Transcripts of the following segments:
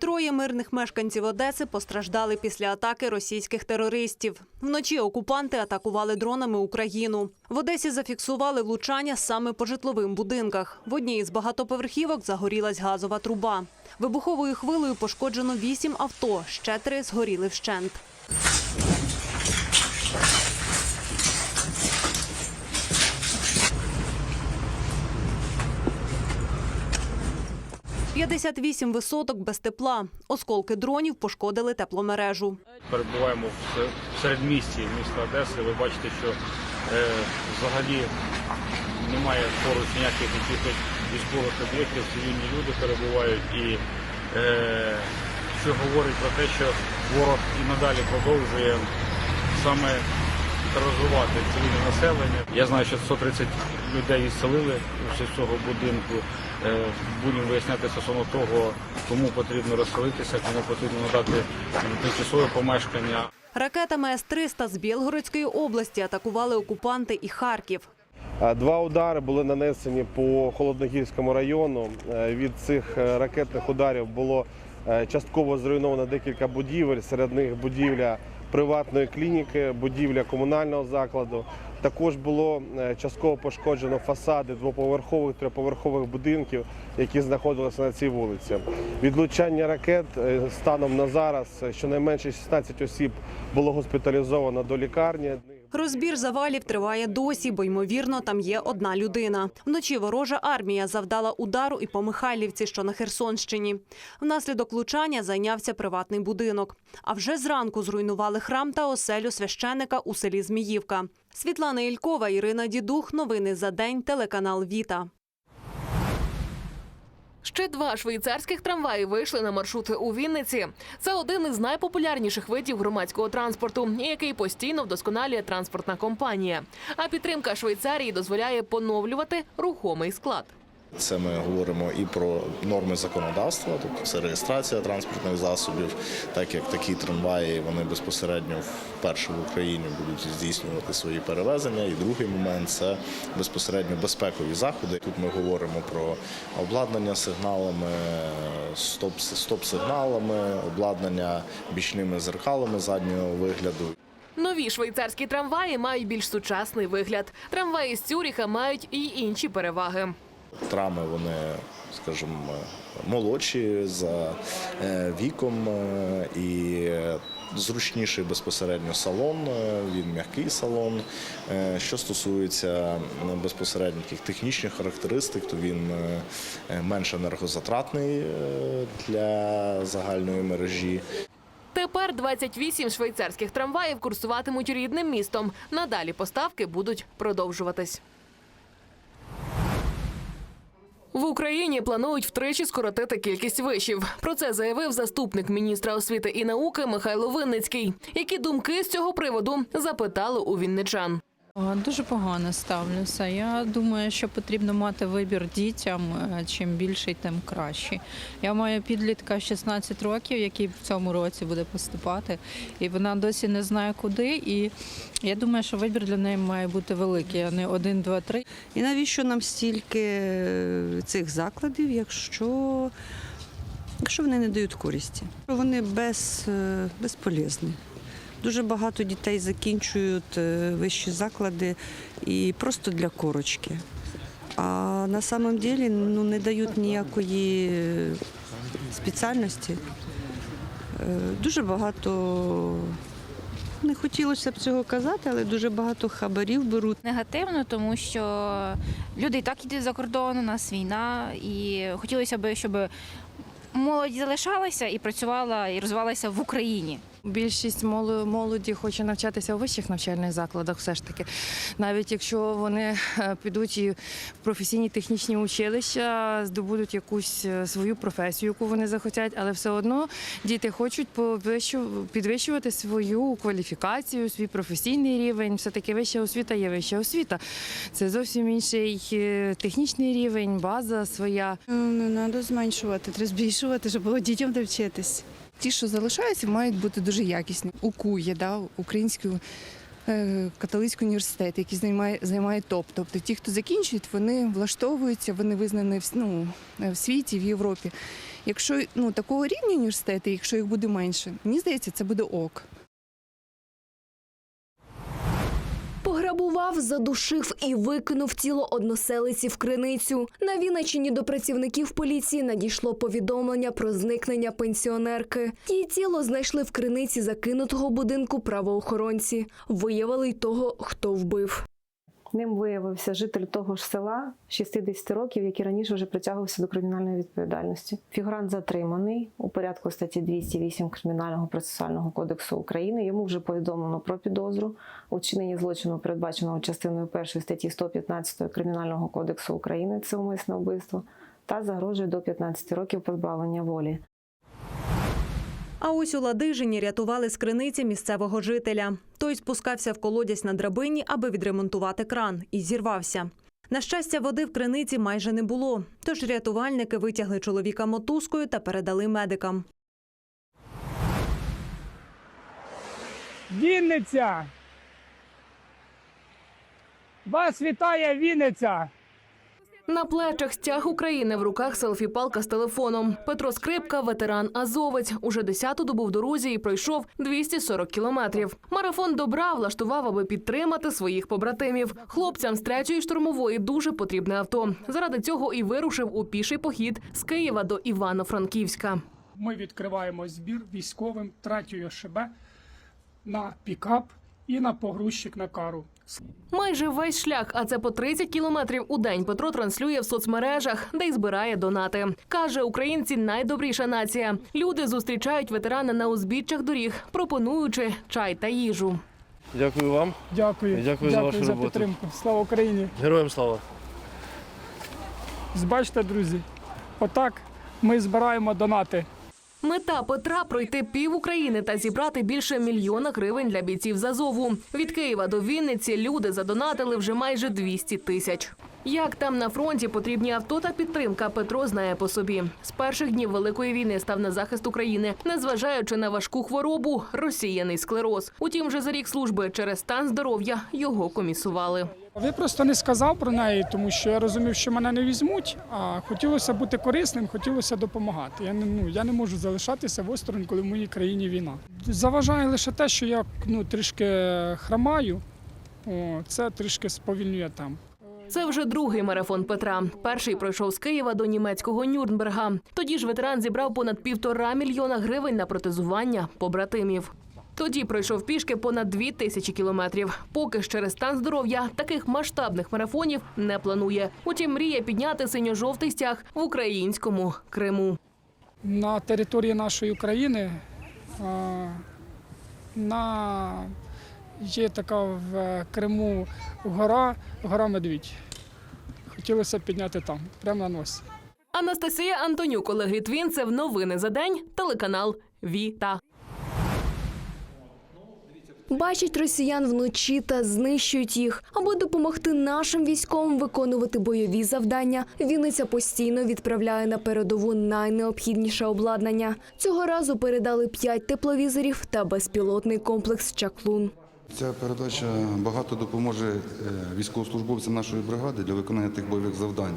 Двоє мирних мешканців Одеси постраждали після атаки російських терористів. Вночі окупанти атакували дронами Україну. В Одесі зафіксували влучання саме по житловим будинках. В одній із багатоповерхівок загорілась газова труба. Вибуховою хвилею пошкоджено вісім авто, ще три згоріли вщент. «58 висоток без тепла. Осколки дронів пошкодили тепломережу. перебуваємо в середмісті міста Одеси. Ви бачите, що е, взагалі немає поруч ніяких якихось військових об'єктів, цивільні люди перебувають і е, що говорить про те, що ворог і надалі продовжує саме тероризувати цивільне населення. Я знаю, що 130 людей відселили з цього будинку. Е, Будемо виясняти стосовно того, кому потрібно розселитися, кому потрібно надати тимчасове помешкання. Ракетами С-300 з Білгородської області атакували окупанти і Харків. Два удари були нанесені по Холодногірському району. Е, Від цих е, ракетних ударів було частково зруйновано декілька будівель. Серед них будівля приватної клініки, будівля комунального закладу. Також було е, частково пошкоджено фасади двоповерхових триповерхових будинків, які знаходилися на цій вулиці. Відлучання ракет е, станом на зараз е, щонайменше 16 осіб було госпіталізовано до лікарні. Розбір завалів триває досі, бо ймовірно там є одна людина. Вночі ворожа армія завдала удару і по Михайлівці, що на Херсонщині. Внаслідок влучання зайнявся приватний будинок. А вже зранку зруйнували храм та оселю священика у селі Зміївка. Світлана Ількова, Ірина Дідух. Новини за день. Телеканал Віта. Ще два швейцарських трамваї вийшли на маршрути у Вінниці. Це один із найпопулярніших видів громадського транспорту, який постійно вдосконалює транспортна компанія. А підтримка Швейцарії дозволяє поновлювати рухомий склад. Це ми говоримо і про норми законодавства, тобто це реєстрація транспортних засобів, так як такі трамваї вони безпосередньо вперше в Україні будуть здійснювати свої перевезення. І другий момент це безпосередньо безпекові заходи. Тут ми говоримо про обладнання сигналами, стоп, стоп-сигналами, обладнання бічними зеркалами заднього вигляду. Нові швейцарські трамваї мають більш сучасний вигляд. Трамваї з Цюріха мають і інші переваги. Трами вони, скажімо, молодші за е, віком е, і зручніший безпосередньо салон, е, він м'який салон. Що стосується е, безпосередньо технічних характеристик, то він менш енергозатратний для загальної мережі. Тепер 28 швейцарських трамваїв курсуватимуть рідним містом. Надалі поставки будуть продовжуватись. В Україні планують втричі скоротити кількість вишів. Про це заявив заступник міністра освіти і науки Михайло Винницький. Які думки з цього приводу запитали у вінничан. Дуже погано ставлюся. Я думаю, що потрібно мати вибір дітям. е, Чим більший, тим краще. Я маю підлітка 16 років, який в цьому році буде поступати, і вона досі не знає куди. І я думаю, що вибір для неї має бути великий, а не один, два, три. І навіщо нам стільки е, цих закладів, якщо, якщо вони не дають користі? Вони без, е. Дуже багато дітей закінчують е, вищі заклади і просто для корочки. А на самом деле ну, не дають ніякої е, спеціальності. Е, Дуже багато, не хотілося б цього казати, але дуже багато хабарів беруть. негативно, тому що люди і так йдуть за кордон, у нас війна, і хотілося б, щоб молодь залишалася і працювала і розвивалася в Україні. Більшість моло- молоді хоче навчатися у вищих навчальних закладах, все ж таки. Навіть якщо вони е, підуть і в професійні технічні училища, здобудуть якусь е, свою професію, яку вони захотять, але все одно діти хочуть підвищувати свою кваліфікацію, свій професійний рівень. Все таки вища освіта є вища освіта. Це зовсім інший е, технічний рівень, база своя. Не треба зменшувати, треба збільшувати, щоб було дітям де вчитись. Ті, що залишаються, мають бути дуже якісні. УКУ є, да, українською е, католицький університет, який займає, займає топ. Тобто ті, хто закінчують, вони влаштовуються, вони визнані в, ну, в світі, в Європі. Якщо ну, такого рівня університети, якщо їх буде менше, мені здається, це буде ок. Пограбував, задушив і викинув тіло односелиці в криницю. На Вінниччині до працівників поліції надійшло повідомлення про зникнення пенсіонерки. Її тіло знайшли в криниці закинутого будинку правоохоронці. Виявили й того, хто вбив. Ним виявився житель того ж села 60 років, який раніше вже притягувався до кримінальної відповідальності. Фігурант затриманий у порядку статті 208 Кримінального процесуального кодексу України. Йому вже повідомлено про підозру у вчиненні злочину, передбаченого частиною 1 статті 115 Кримінального кодексу України. Це умисне вбивство, та загрожує до 15 років позбавлення волі. А ось у Ладижині рятували з криниці місцевого жителя. Той спускався в колодязь на драбині, аби відремонтувати кран, і зірвався. На щастя, води в криниці майже не було. Тож рятувальники витягли чоловіка мотузкою та передали медикам. Вінниця! Вас вітає Вінниця! На плечах стяг України в руках селфі-палка з телефоном. Петро Скрипка, ветеран Азовець, уже десяту добу в дорозі і пройшов 240 кілометрів. Марафон добра влаштував, аби підтримати своїх побратимів. Хлопцям з третьої штурмової дуже потрібне авто. Заради цього і вирушив у піший похід з Києва до Івано-Франківська. Ми відкриваємо збір військовим третьої ШБ на пікап і на погрузчик на кару. Майже весь шлях, а це по 30 кілометрів у день. Петро транслює в соцмережах, де й збирає донати. Каже, українці найдобріша нація. Люди зустрічають ветерана на узбіччях доріг, пропонуючи чай та їжу. Дякую вам. Дякую. Дякую за вашу роботу. підтримку. Слава Україні! Героям слава. Збачте, друзі, отак ми збираємо донати. Мета Петра пройти пів України та зібрати більше мільйона гривень для бійців з Азову. Від Києва до Вінниці люди задонатили вже майже 200 тисяч. Як там на фронті потрібні авто та підтримка, Петро знає по собі. З перших днів великої війни став на захист України, незважаючи на важку хворобу розсіяний склероз. Утім, вже за рік служби через стан здоров'я його комісували. Я просто не сказав про неї, тому що я розумів, що мене не візьмуть. А хотілося бути корисним, хотілося допомагати. Я не ну я не можу залишатися в осторонь, коли в моїй країні війна. Заважає лише те, що я ну трішки хромаю. О, це трішки сповільнює там. Це вже другий марафон Петра. Перший пройшов з Києва до німецького Нюрнберга. Тоді ж ветеран зібрав понад півтора мільйона гривень на протезування побратимів. Тоді пройшов пішки понад дві тисячі кілометрів. Поки ж через стан здоров'я таких масштабних марафонів не планує. Утім, мріє підняти синьо-жовтий стяг в українському Криму. На території нашої України на, є така в Криму гора, гора Медвідь. Хотілося б підняти там, прямо на носі. Анастасія Антонюк, Олег Літвінцев. Новини за день. Телеканал Віта. Бачать росіян вночі та знищують їх. Аби допомогти нашим військовим виконувати бойові завдання, Вінниця постійно відправляє на передову найнеобхідніше обладнання. Цього разу передали п'ять тепловізорів та безпілотний комплекс Чаклун. Ця передача багато допоможе е, військовослужбовцям нашої бригади для виконання тих бойових завдань,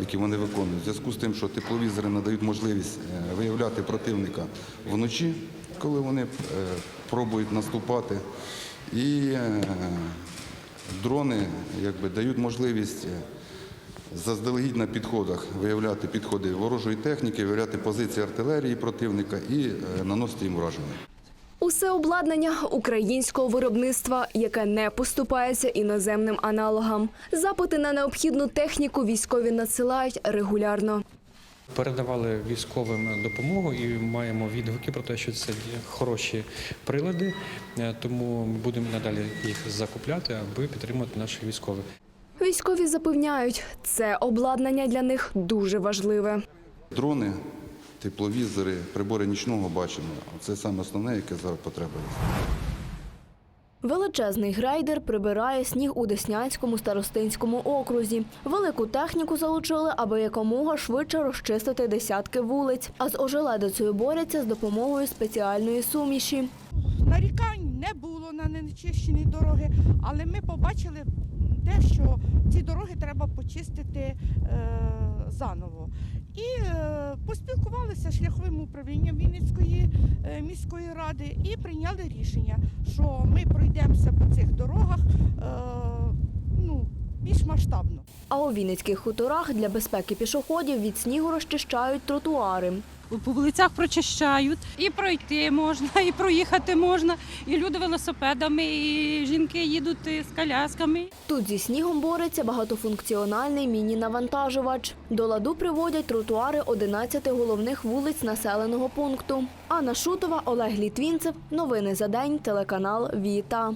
які вони виконують. В зв'язку з тим, що тепловізори надають можливість е, виявляти противника вночі, коли вони е, пробують наступати. І е, дрони якби, дають можливість е, заздалегідь на підходах виявляти підходи ворожої техніки, виявляти позиції артилерії противника і наносити їм враження. Усе обладнання українського виробництва, яке не поступається іноземним аналогам. Запити на необхідну техніку військові надсилають регулярно. Передавали військовим допомогу і маємо відгуки про те, що це хороші прилади, е, тому ми будемо надалі їх закупляти, аби підтримати наших військових. Військові запевняють, це обладнання для них дуже важливе. Дрони, тепловізори, прибори нічного бачення це саме основне, яке зараз потреба. Величезний грейдер прибирає сніг у Деснянському старостинському окрузі. Велику техніку залучили, аби якомога швидше розчистити десятки вулиць. А з ожеледицею борються з допомогою спеціальної суміші. Нарікань не було на нечищені дороги, але ми побачили те, що ці дороги треба почистити е, заново. І е, поспілкувалися з шляховим управлінням Вінницької е, міської ради і прийняли рішення, що ми пройдемося по цих дорогах е, ну, більш масштабно. А у Вінницьких хуторах для безпеки пішоходів від снігу розчищають тротуари. По вулицях прочищають. І пройти можна, і проїхати можна. І люди велосипедами, і жінки їдуть з колясками. Тут зі снігом бореться багатофункціональний міні-навантажувач. До ладу приводять тротуари 11 головних вулиць населеного пункту. Анна Шутова, Олег Літвінцев. Новини за день. Телеканал Віта.